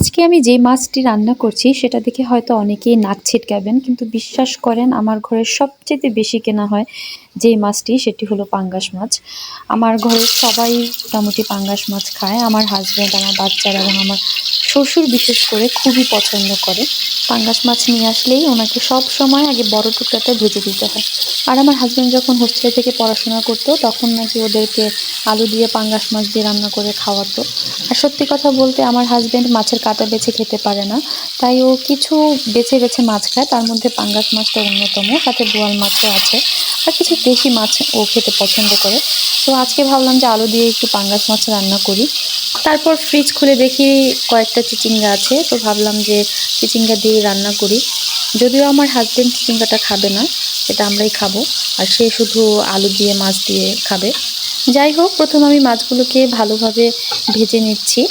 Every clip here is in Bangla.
আজকে আমি যে মাছটি রান্না করছি, সেটা দেখে হয়তো অনেকেই নাক ছিটকাবেন, কিন্তু বিশ্বাস করেন আমার ঘরে সবচেয়ে বেশি কেনা হয় যে মাছটি, সেটি হলো পাঙ্গাস মাছ। আমার ঘরের সবাই মোটামুটি পাঙ্গাস মাছ খায়। আমার হাজব্যান্ড আমার বাচ্চারা এবং আমার শ্বশুর বিশেষ করে খুবই পছন্দ করে। পাঙ্গাস মাছ নিয়ে আসলেই ওনাকে সব সময় আগে বড় টুকরাটা ভেজে দিতে হয়। আর আমার হাজব্যান্ড যখন হোস্টেল থেকে পড়াশোনা করতো, তখন নাকি ওদেরকে আলু দিয়ে পাঙ্গাস মাছ দিয়ে রান্না করে খাওয়াতো। আর সত্যি কথা বলতে আমার হাজব্যান্ড মাছের কাঁটা বেছে খেতে পারে না। তাই ও কিছু বেছে বেছে মাছ খায়। তার মধ্যে পাঙ্গাস মাছটা অন্যতম, সাথে বোয়াল মাছও আছে। আর কিছু দেশি মাছ ও খেতে পছন্দ করে। তো আজকে ভাবলাম যে আলু দিয়ে একটু পাঙ্গাস মাছ রান্না করি। তারপর ফ্রিজ খুলে দেখি কয়েকটা চিচিঙ্গা আছে, তো ভাবলাম যে চিচিঙ্গা দিয়ে রান্না করি। যদিও আমার হাজব্যান্ড চিচিঙ্গাটা খাবে না সেটা আমরাই খাব, আর সে শুধু আলু দিয়ে, মাছ দিয়ে খাবে। যাই হোক, প্রথম আমি মাছগুলোকে ভালোভাবে ভেজে নিচ্ছি।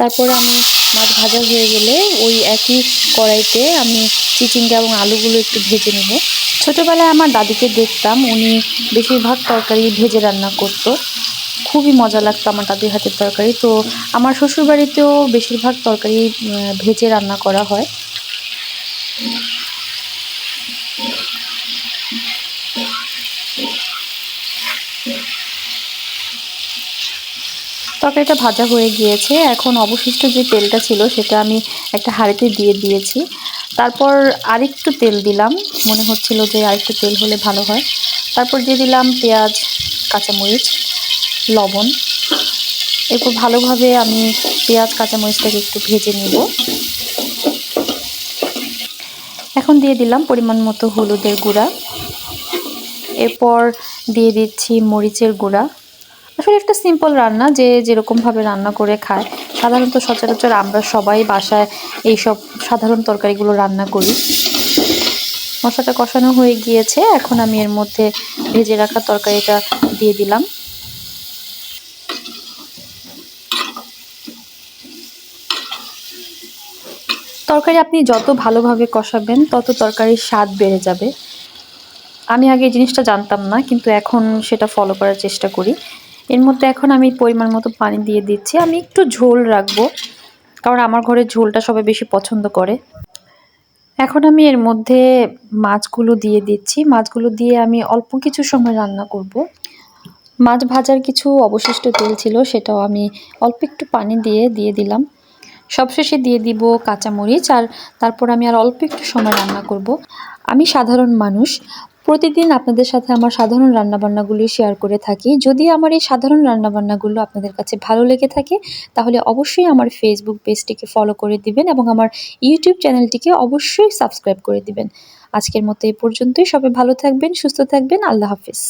তারপর আমি মাছ ভাজা হয়ে গেলে ওই একই কড়াইতে আমি চিচিঙ্গা এবং আলুগুলো একটু ভেজে নেব। ছোটোবেলায় আমার দাদিকে দেখতাম, উনি বেশিরভাগ তরকারি ভেজে রান্না করতো। খুবই মজা লাগতো আমার দাদির হাতের তরকারি। তো আমার শ্বশুরবাড়িতেও বেশিরভাগ তরকারি ভেজে রান্না করা হয়। তরকারিটা ভাজা হয়ে গিয়েছে। এখন অবশিষ্ট যে তেলটা ছিল সেটা আমি একটা হাঁড়িতে দিয়ে দিয়েছি। তারপর আরেকটু তেল দিলাম। মনে হচ্ছিল যে আরেকটু তেল হলে ভালো হয়। তারপর দিয়ে দিলাম পেঁয়াজ, কাঁচামরিচ। লবণ। এরপর ভালোভাবে আমি পেঁয়াজ, কাঁচামরিচটাকে একটু ভেজে নিব। এখন দিয়ে দিলাম পরিমাণ মতো হলুদের গুঁড়া। এরপর দিয়ে দিচ্ছি মরিচের গুঁড়া। আসলে একটা সিম্পল রান্না, যে যেরকমভাবে রান্না করে খায়। সাধারণত সচরাচর আমরা সবাই বাসায় এইসব সাধারণ তরকারিগুলো রান্না করি। মশলাটা কষানো হয়ে গিয়েছে। এখন আমি এর মধ্যে ভেজে রাখা তরকারিটা দিয়ে দিলাম। তরকারি আপনি যত ভালোভাবে কষাবেন, তত তরকারির স্বাদ বেড়ে যাবে। আমি আগে এই জিনিসটা জানতাম না, কিন্তু এখন সেটা ফলো করার চেষ্টা করি। এর মধ্যে এখন আমি পরিমাণ মতো পানি দিয়ে দিচ্ছি। আমি একটু ঝোল রাখব, কারণ আমার ঘরে ঝোলটা সবাই বেশি পছন্দ করে। এখন আমি এর মধ্যে মাছগুলো দিয়ে দিচ্ছি। মাছগুলো দিয়ে আমি অল্প কিছু সময় রান্না করব। মাছ ভাজার কিছু অবশিষ্ট তেল ছিল, সেটাও আমি অল্প একটু পানি দিয়ে দিয়ে দিলাম। সবশেষে দিয়ে দিব কাঁচামরিচ আর তারপর আমি আর অল্প একটু সময় রান্না করব। আমি সাধারণ মানুষ। প্রতিদিন আপনাদের সাথে আমার সাধারণ রান্নাবান্নাগুলি শেয়ার করে থাকি। যদি আমার এই সাধারণ রান্নাবান্নাগুলো আপনাদের কাছে ভালো লেগে থাকে, তাহলে অবশ্যই আমার ফেসবুক পেজটিকে ফলো করে দিবেন এবং আমার ইউটিউব চ্যানেলটিকে অবশ্যই সাবস্ক্রাইব করে দিবেন। আজকের মতো এই পর্যন্তই। সবাই ভালো থাকবেন, সুস্থ থাকবেন। আল্লাহ হাফিজ।